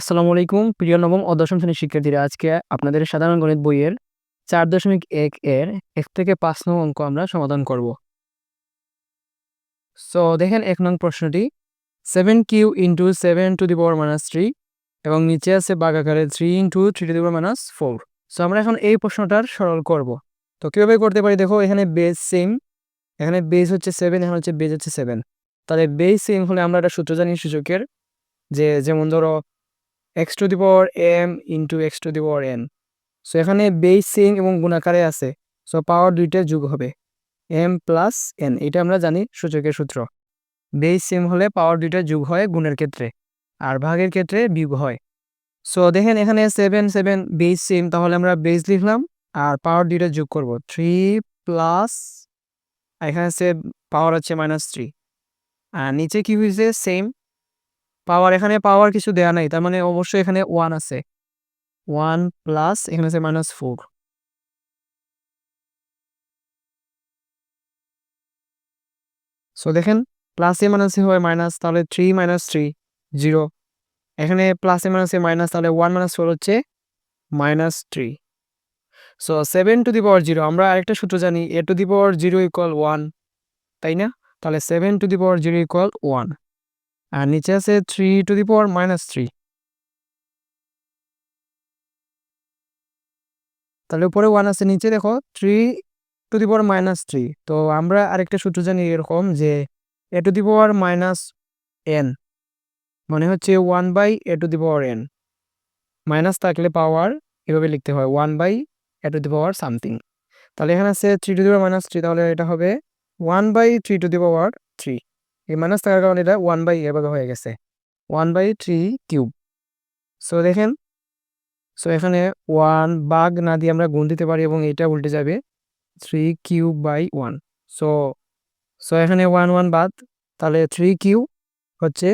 আসসালামু আলাইকুম। প্রিয় নবম ও দশম শ্রেণির শিক্ষার্থীরা, আজকে আপনাদের সাধারণ গণিত বইয়ের চার দশমিক এক এর এক থেকে পাঁচ নং অঙ্ক আমরা সমাধান করব। সো দেখেন এক নং প্রশ্নটি। Seven cube into seven to the power minus three এবং নিচে আছে বাঘ বাগাকারে three into three to the power minus four so আমরা এখন এই প্রশ্নটার সরল করব। তো, কীভাবে করতে পারি? দেখো, এখানে বেস সেম এখানে বেস হচ্ছে সেভেন এখানে হচ্ছে বেস হচ্ছে সেভেন তাহলে বেস সেম হলে আমরা একটা সূত্র জানি সূচকের। যে, যেমন ধরো x to the power m into x to the power n so এখানে বেস সেম এবং গুণাকারে আছে। সো পাওয়ার দুইটা যোগ হবে। এম প্লাস এন এটা আমরা জানি সূচকের সূত্র। বেস সেম হলে পাওয়ার দুইটা যোগ হয় গুণের ক্ষেত্রে। আর ভাগের ক্ষেত্রে বিয়োগ হয়। সো দেখেন এখানে সেভেন সেভেন বেস সেম তাহলে আমরা বেস লিখলাম। আর পাওয়ার দুইটা যোগ করব। থ্রি প্লাস এখানে সে পাওয়ার হচ্ছে মাইনাস থ্রি আর নিচে কি হয়েছে? সেম পাওয়ার, এখানে পাওয়ার কিছু দেয়া নাই, তার মানে অবশ্যই এখানে ওয়ান আছে। ওয়ান প্লাস এখানে আছে মাইনাস ফোর সো দেখেন প্লাসে মাইনাসে হয় মাইনাস তাহলে থ্রি মাইনাস থ্রি জিরো এখানে প্লাসে মাইনাসে মাইনাস তাহলে ওয়ান মাইনাস ফোর হচ্ছে minus three so seven to the power zero আমরা আরেকটা সূত্র জানি a to the power zero equal one তাই না? তাহলে seven to the power zero equal one আর নিচে আছে three to the power minus three তাহলে উপরে ওয়ান আছে, নিচে দেখো three to the power minus three তো আমরা আরেকটা সূত্র জানি এরকম যে a to the power minus n মানে হচ্ছে one by a to the power n minus থাকলে পাওয়ার এভাবে লিখতে হয় one by a to the power something তাহলে এখানে আছে three to the power minus three তাহলে এটা হবে one by three to the power three এই মাইনাস থাকার কারণে এটা ওয়ান বাই এভাবে হয়ে গেছে। One by three cube so দেখেন। সো এখানে ওয়ান বাগ না দিয়ে আমরা গুণ দিতে পারি এবং এটা উল্টে যাবে three cube by one so so এখানে ওয়ান ওয়ান বাদ। তাহলে থ্রি কিউ হচ্ছে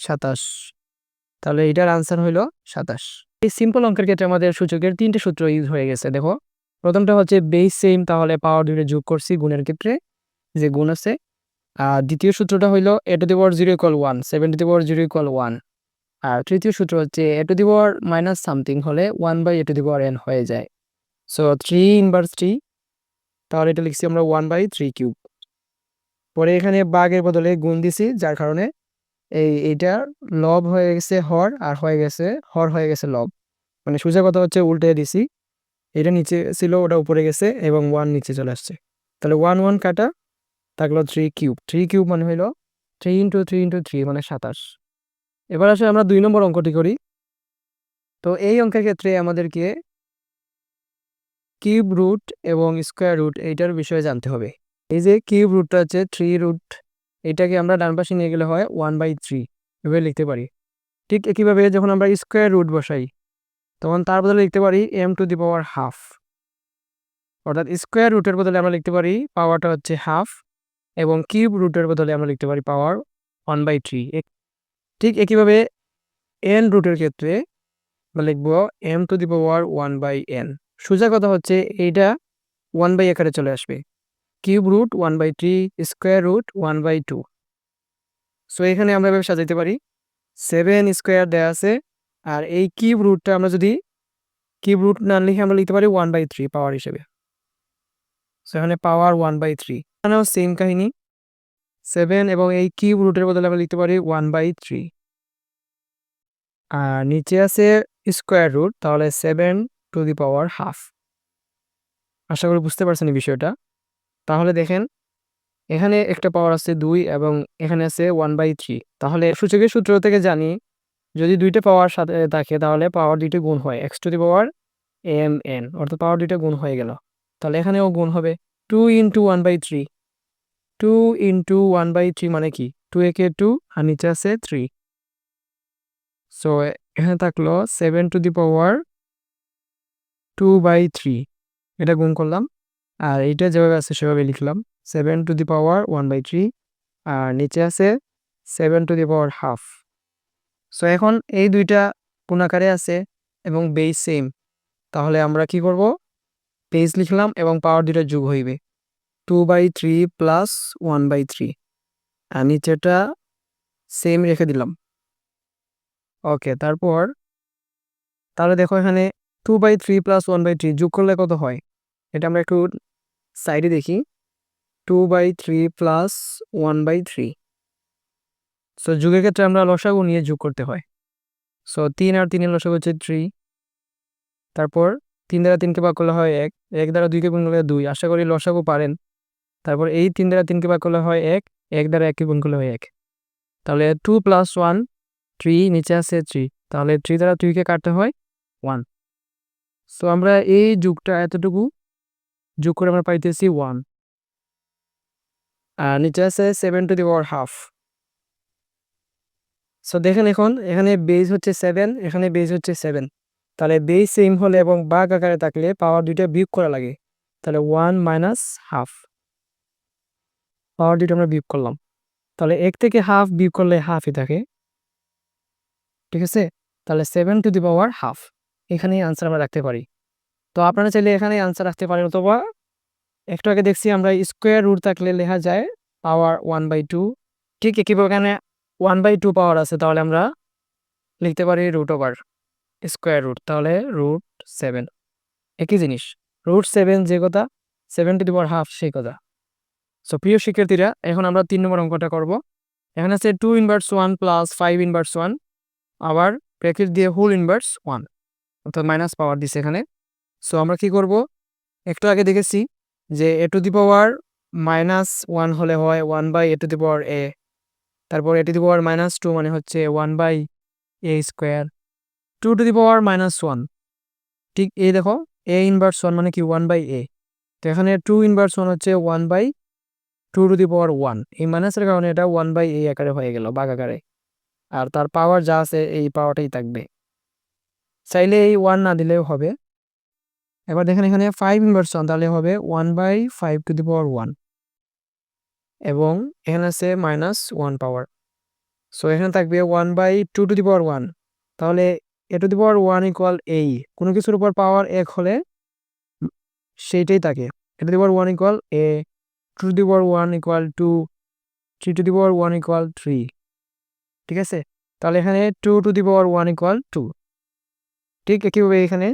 সাতাশ। তাহলে এটার আনসার হইল সাতাশ। এই সিম্পল অঙ্কের ক্ষেত্রে আমাদের সূচকের তিনটে সূত্র ইউজ হয়ে গেছে, দেখো। প্রথমটা হচ্ছে বেস সেম তাহলে পাওয়ার দুইটা যোগ করছি গুণের ক্ষেত্রে যে গুণ আছে। দ্বিতীয় সূত্রটা হইল a to the power zero equal one seven to the power zero equal one আর তৃতীয় সূত্র হচ্ছে a to the power minus something হলে one by a to the power n হয়ে যায়। সো থ্রি ইনভার্স থ্রি তাহলে এটা লিখছি আমরা ওয়ান বাই থ্রি কিউব পরে এখানে বাঘের বদলে গুণ দিছি, যার কারণে এই এইটার লব হয়ে গেছে হর আর হয়ে গেছে, হর হয়ে গেছে লব মানে সোজা কথা হচ্ছে উল্টে দিছি। এটা নিচে ছিল, ওটা উপরে গেছে এবং ওয়ান নিচে চলে আসছে। তাহলে ওয়ান ওয়ান কাটা থাকল থ্রি কিউব থ্রি কিউব মানে হইল three into three into three মানে সাতাশ। এবার আসলে আমরা দুই নম্বর অঙ্কটি করি। তো এই অঙ্কের ক্ষেত্রে আমাদেরকে কিউব রুট এবং স্কোয়ার রুট এইটার বিষয়ে জানতে হবে। এই যে কিউব রুটটা হচ্ছে থ্রি রুট এটাকে আমরা ডান পাশে নিয়ে গেলে হয় ওয়ান বাই থ্রি এভাবে লিখতে পারি। ঠিক একইভাবে যখন আমরা স্কোয়ার রুট বসাই, তখন তার বদলে লিখতে পারি m to the power half অর্থাৎ স্কোয়ার রুটের বদলে আমরা লিখতে পারি পাওয়ারটা হচ্ছে হাফ এবং কিউব রুটের বদলে আমরা লিখতে পারি পাওয়ার ওয়ান বাই থ্রি। ঠিক একইভাবে এন রুটের ক্ষেত্রে আমরা লিখব m to the power one by n. সোজা কথা হচ্ছে এইটা ওয়ান বাই একারে চলে আসবে। Cube root one by three square root one by two. So এখানে আমরা এভাবে সাজাইতে পারি। সেভেন স্কোয়ার দেওয়া আছে। আর এই কিউব রুটটা আমরা যদি কিউব রুট না লিখে আমরা লিখতে পারি ওয়ান বাই থ্রি পাওয়ার হিসেবে। সো এখানে পাওয়ার ওয়ান বাই থ্রি। এখানেও সেম কাহিনী। সেভেন এবং এই কিউব রুটের বদলে আমরা লিখতে পারি ওয়ান বাই থ্রি আর নিচে আছে স্কোয়ার রুট তাহলে seven to the power half আশা করি বুঝতে পারছেন এই বিষয়টা। তাহলে দেখেন, এখানে একটা পাওয়ার আছে দুই এবং এখানে আছে ওয়ান বাই থ্রি তাহলে সূচকের সূত্র থেকে জানি, যদি দুইটা পাওয়ার সাথে থাকে, তাহলে পাওয়ার দুইটা গুণ হয় x to the power m n অর্থাৎ পাওয়ার দুইটা গুণ হয়ে গেল। তাহলে এখানেও গুণ হবে। Two into one by three two into one by three মানে কি? টু একে টু আর নিচে আছে থ্রি সো এখানে থাকল seven to the power two by three এটা গুণ করলাম। আর এইটা যেভাবে আছে সেভাবে লিখলাম। Seven to the power one by three আর নিচে আছে seven to the power half so এখন এই দুইটা গুণাকারে আছে এবং বেস সেম তাহলে আমরা কি করব? বেস লিখলাম এবং পাওয়ার দুইটা যোগ হইবে। Two by three plus one by three আর নিচেটা সেম রেখে দিলাম। ওকে তারপর, তাহলে দেখো এখানে two by three plus one by three যোগ করলে কত হয়? এটা আমরা একটু সাইডে দেখি। Two by three plus one by three so যুগের ক্ষেত্রে আমরা লসাগু নিয়ে যোগ করতে হয়। সো তিন আর তিনের লসাগু হচ্ছে থ্রি তারপর, তিন দ্বারা তিনকে ভাগ করলে হয় এক। এক দ্বারা দুইকে গুণ করলে দুই। আশা করি লসাগু পারেন। তারপর এই তিন দ্বারা তিনকে ভাগ করলে হয় এক এক দ্বারা এককে গুণ করলে হয় এক। তাহলে টু প্লাস ওয়ান থ্রি নিচে আছে থ্রি তাহলে থ্রি দ্বারা থ্রিকে কাটতে হয় ওয়ান সো আমরা এই যুগটা এতটুকু যোগ করে আমরা পাইতেছি ওয়ান আর নিচে আছে seven to the power half so দেখেন এখন, এখানে বেজ হচ্ছে সেভেন এখানে বেজ হচ্ছে সেভেন তাহলে বেজ সেম হলে এবং বাঘ আকারে থাকলে পাওয়ার দুইটা বিয়োগ করা লাগে। তাহলে ওয়ান মাইনাস হাফ পাওয়ার দুইটা আমরা বিয়োগ করলাম। তাহলে এক থেকে হাফ বিয়োগ করলে হাফই থাকে। ঠিক আছে? তাহলে seven to the power half এখানেই আনসার আমরা রাখতে পারি। তো আপনারা চাইলে এখানে আনসার রাখতে পারেন অথবা একটু আগে দেখছি আমরা স্কোয়ার রুট থাকলে লেখা যায় পাওয়ার ওয়ান বাই টু ঠিক একইভাবে এখানে ওয়ান বাই টু পাওয়ার আছে, তাহলে আমরা লিখতে পারি রুট ওভার স্কোয়ার রুট তাহলে রুট সেভেন একই জিনিস। রুট সেভেন যে কথা seven to the power half সেই কথা। সো প্রিয় শিক্ষার্থীরা, এখন আমরা তিন নম্বর অঙ্কটা করব। এখানে আছে two inverse one plus five inverse one আবার ব্র্যাকেট দিয়ে হোল ইনভার্স ওয়ান অর্থাৎ মাইনাস পাওয়ার দিছে এখানে। সো আমরা কি করব? একটু আগে দেখেছি যে a to the power minus one হলে হয় one by a to the power a তারপর a to the power minus two মানে হচ্ছে one by a square two to the power minus one ঠিক এই দেখো এ ইনভার্স ওয়ান মানে কি? ওয়ান বাই এ তো এখানে টু ইনভার্স ওয়ান হচ্ছে one by two to the power one এই মাইনাসের কারণে এটা ওয়ান বাই এ আকারে হয়ে গেল বাঘ আকারে। আর তার পাওয়ার যা আছে, এই পাওয়ারটাই থাকবে। চাইলে এই ওয়ান না দিলেও হবে। এবার দেখেন এখানে ফাইভ ইনভার্স ওয়ান তাহলে হবে one by five to the power one এবং এখানে আছে মাইনাস ওয়ান পাওয়ার সো এখানে থাকবে one by two to the power one তাহলে a to the power one equal এই কোনো কিছুর উপর পাওয়ার এক হলে, সেইটাই থাকে। A to the power one equal a two to the power one equal two three to the power one equal three ঠিক আছে? তাহলে এখানে two to the power one equal two ঠিক একইভাবে এখানে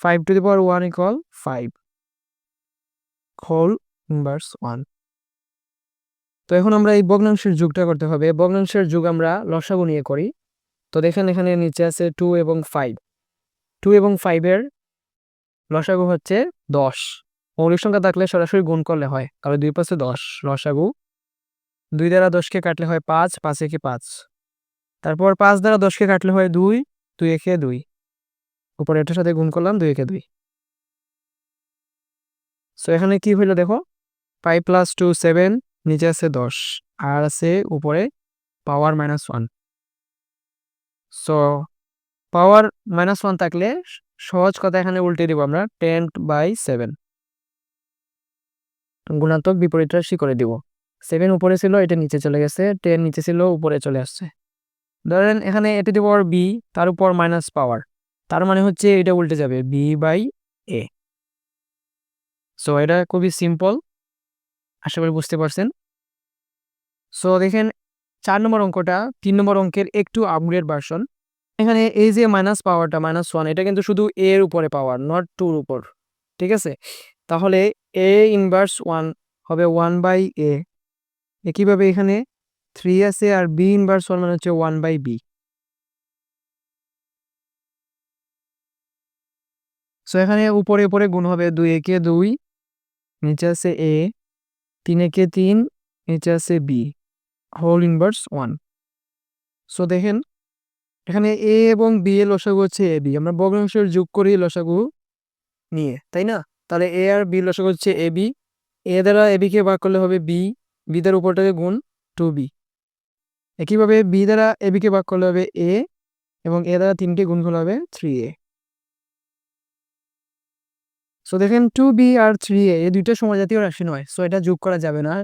five to the power one equal five whole inverse one তো এখন আমরা এই ভগ্নাংশের যুগটা করতে হবে। ভগ্নাংশের যুগ আমরা লসাগু নিয়ে করি। তো দেখেন এখানে নিচে আছে টু এবং ফাইভ টু এবং ফাইভের লসাগু হচ্ছে দশ। মৌলিক সংখ্যা থাকলে সরাসরি গুণ করলে হয়। তাহলে দুই পাশে দশ লসাগু দুই দ্বারা দশকে কাটলে হয় পাঁচ পাঁচ একে পাঁচ। তারপর পাঁচ দ্বারা দশকে কাটলে হয় দুই দুই একে দুই। উপরে এটার সাথে গুণ করলাম দুই একে দুই। সো এখানে কি হইল দেখো? ফাইভ প্লাস টু সেভেন, নিচে আছে দশ, আর আছে উপরে power minus one. So power minus one থাকলে সহজ কথা এখানে উল্টে দিব আমরা টেন বাই সেভেন। গুণাত্মক বিপরীত রাশি করে দিব। সেভেন উপরে ছিল, এটা নিচে চলে গেছে। টেন নিচে ছিল, উপরে চলে আসছে। ধরেন এখানে এটি দিব বি তার উপর মাইনাস পাওয়ার তার মানে হচ্ছে এটা উল্টে যাবে বি বাই এ সো এটা খুবই সিম্পল আশা করি বুঝতে পারছেন। সো দেখেন, চার নম্বর অঙ্কটা তিন নম্বর অঙ্কের একটু আপগ্রেড ভার্সন এখানে এই যে মাইনাস পাওয়ারটা মাইনাস ওয়ান এটা কিন্তু শুধু এর উপরে পাওয়ার নট টুর উপর। ঠিক আছে? তাহলে এ ইনভার্স ওয়ান হবে ওয়ান বাই এ একইভাবে এখানে থ্রি আছে আর বি ইনভার্স ওয়ান মানে হচ্ছে ওয়ান বাই বি সো এখানে উপরে উপরে গুণ হবে দুই একে দুই, নিচে আছে এ তিন একে তিন, নিচে আছে b whole inverse one so দেখেন, এখানে এ এবং বি এর লসাগু হচ্ছে এ বি আমরা ভগ্নাংশের যোগ করি লসাগু নিয়ে, তাই না? তাহলে এ আর বি লসাগু হচ্ছে এ বি এ দ্বারা এ বিকে ভাগ করলে হবে বি বি দ্বারা উপরটাকে গুণ টু বি একইভাবে বি দ্বারা এ বিকে ভাগ করলে হবে এ এবং এ দ্বারা তিনকে গুণ করলে হবে থ্রি এ সো দেখেন টু বি আর থ্রি এ এই দুইটা সমজাতীয় রাশি নয় সো এটা যোগ করা যাবে না।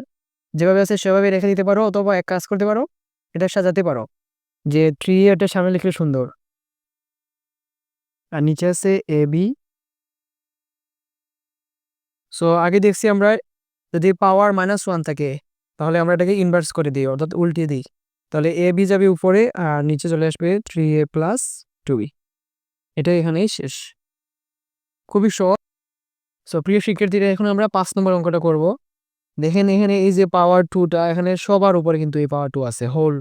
যেভাবে আছে সেভাবে রেখে দিতে পারো অথবা এক কাজ করতে পারো, এটা সাজাতে পারো যে থ্রি এ এটা সামনে লিখলে সুন্দর। আর নিচে আছে এ বি সো আগে দেখছি আমরা যদি পাওয়ার মাইনাস ওয়ান থাকে, তাহলে আমরা এটাকে ইনভার্স করে দিই, অর্থাৎ উল্টে দিই। তাহলে এ বি যাবে উপরে, আর নিচে চলে আসবে three a plus two b এটা এখানেই শেষ। খুবই সহজ। সো প্রিয় শিক্ষার্থীরা, এখন আমরা পাঁচ নম্বর অঙ্কটা করব। দেখেন এখানে এই যে পাওয়ার টুটা এখানে সবার উপরে কিন্তু এই পাওয়ার টু আছে হোল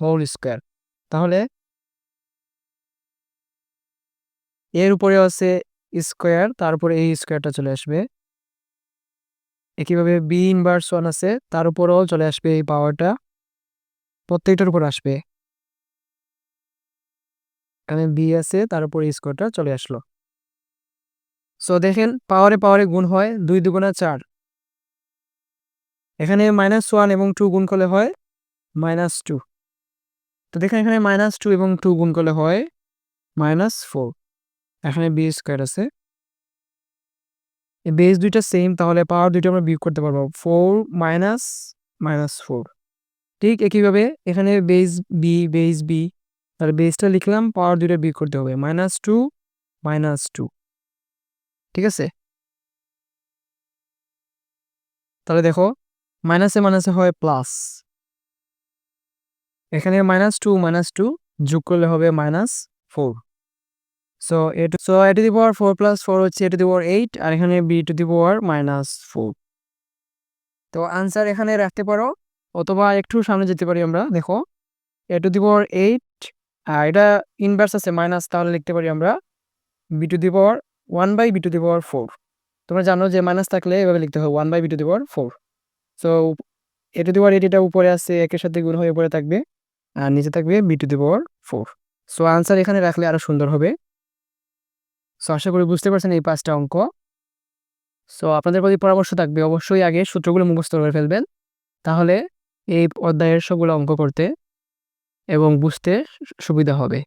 হোল স্কোয়ার তাহলে এর উপরে আছে স্কোয়ার তারপরে এই স্কোয়ারটা চলে আসবে। একইভাবে বি ইনভার্স ওয়ান আছে, তার উপরেও চলে আসবে এই পাওয়ারটা প্রত্যেকটার উপর আসবে। এখানে বি আছে, তার উপরে স্কোয়ারটা চলে আসলো। সো দেখেন পাওয়ারে পাওয়ারে গুণ হয় দুই দুগুণা চার। এখানে মাইনাস ওয়ান এবং টু গুণ করলে হয় মাইনাস টু তো দেখেন, এখানে মাইনাস টু এবং টু গুণ করলে হয় মাইনাস ফোর এখানে বি স্কোয়ার আছে। বেস দুইটা সেম তাহলে পাওয়ার দুইটা আমরা বিয়োগ করতে পারব। ফোর মাইনাস মাইনাস ফোর ঠিক একইভাবে এখানে বেস বি বেস বি তাহলে বেসটা লিখলাম পাওয়ার দুইটা বিয়োগ করতে হবে। মাইনাস টু মাইনাস টু ঠিক আছে? তাহলে দেখো মাইনাসে মাইনাসে হয় প্লাস এখানে মাইনাস টু মাইনাস টু যোগ করলে হবে minus four so a two so a to the power four plus four হচ্ছে a to the power eight আর এখানে b to the power minus four তো আনসার এখানে রাখতে পারো, অথবা একটু সামনে যেতে পারি আমরা, দেখো। এ টু দি পাওয়ার এইট আর এটা ইনভার্স আছে মাইনাস তাহলে লিখতে পারি আমরা b to the power one by b to the power four তোমরা জানো যে মাইনাস থাকলে এভাবে লিখতে হবে one by b to the power four so a to the power eight এটা উপরে আছে, একের সাথে গুণ হয়ে উপরে থাকবে, আর নিচে থাকবে b to the power four so answer এখানে রাখলে আরও সুন্দর হবে। সো আশা করি বুঝতে পারছেন এই পাঁচটা অঙ্ক। সো আপনাদের প্রতি পরামর্শ থাকবে অবশ্যই আগে সূত্রগুলো মুখস্থ করে ফেলবেন। তাহলে এই অধ্যায়ের সবগুলো অঙ্ক করতে এবং বুঝতে সুবিধা হবে।